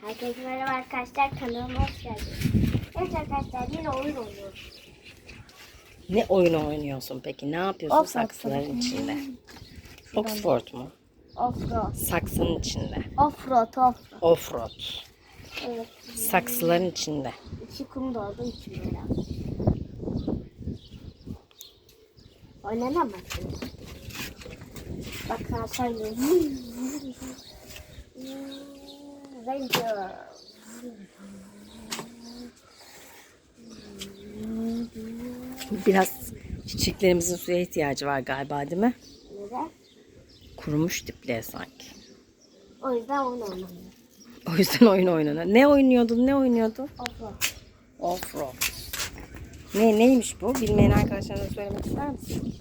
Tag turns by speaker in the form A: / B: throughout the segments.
A: Herkese merhaba arkadaşlar kanalıma hoş geldiniz. Evet arkadaşlar yine oyun oynuyoruz.
B: Ne oyun oynuyorsun peki? Ne yapıyorsun
A: Offroad
B: saksıların içinde? Oxford mu?
A: Offroad.
B: Saksının içinde.
A: Offroad offroad.
B: Offroad.
A: Evet.
B: Saksıların içinde.
A: İçi kum doldu içi böyle. Oynanamaz. Bakın aşağıya. Ranger.
B: Biraz çiçeklerimizin suya ihtiyacı var galiba değil mi?
A: Neden?
B: Kurumuş dipleri sanki.
A: O yüzden oyun oynamıyor.
B: O yüzden oyun oynanıyor. Ne oynuyordun? Ne oynuyordun?
A: Offroad.
B: Offroad. Ne neymiş bu? Bilmeyen arkadaşlarına söylemek ister misin?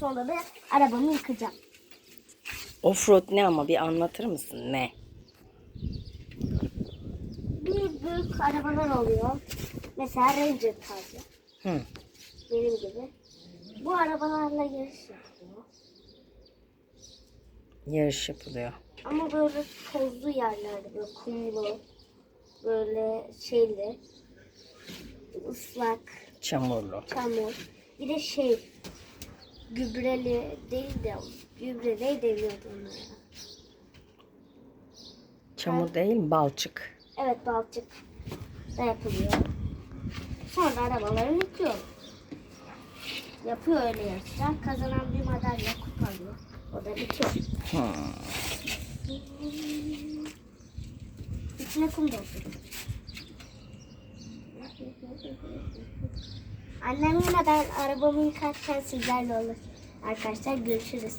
A: Sonra da arabamı yıkacağım.
B: Offroad ne ama bir anlatır mısın? Ne?
A: Büyük büyük arabalar oluyor. Mesela Ranger tarzı.
B: Hı.
A: Benim gibi. Bu arabalarla yarış yapıyor.
B: Yarış yapılıyor.
A: Ama böyle tozlu yerlerde, böyle kumlu, böyle şeyli, ıslak,
B: Çamurlu.
A: çamur. Bir de şey, gübreli değil de gübre ne deniyordu ona ya?
B: Çamur değil mi? Balçık.
A: Evet balçık da yapılıyor. Sonra arabaları yıkıyor. Yapıyor öyle yarışlar. Kazanan bir madalya kupa alıyor. O da bitiyor.
B: Hı.
A: İçine kum dolduruyor. Annem yine ben arabamı yıkarken sizlerle olur. Arkadaşlar görüşürüz.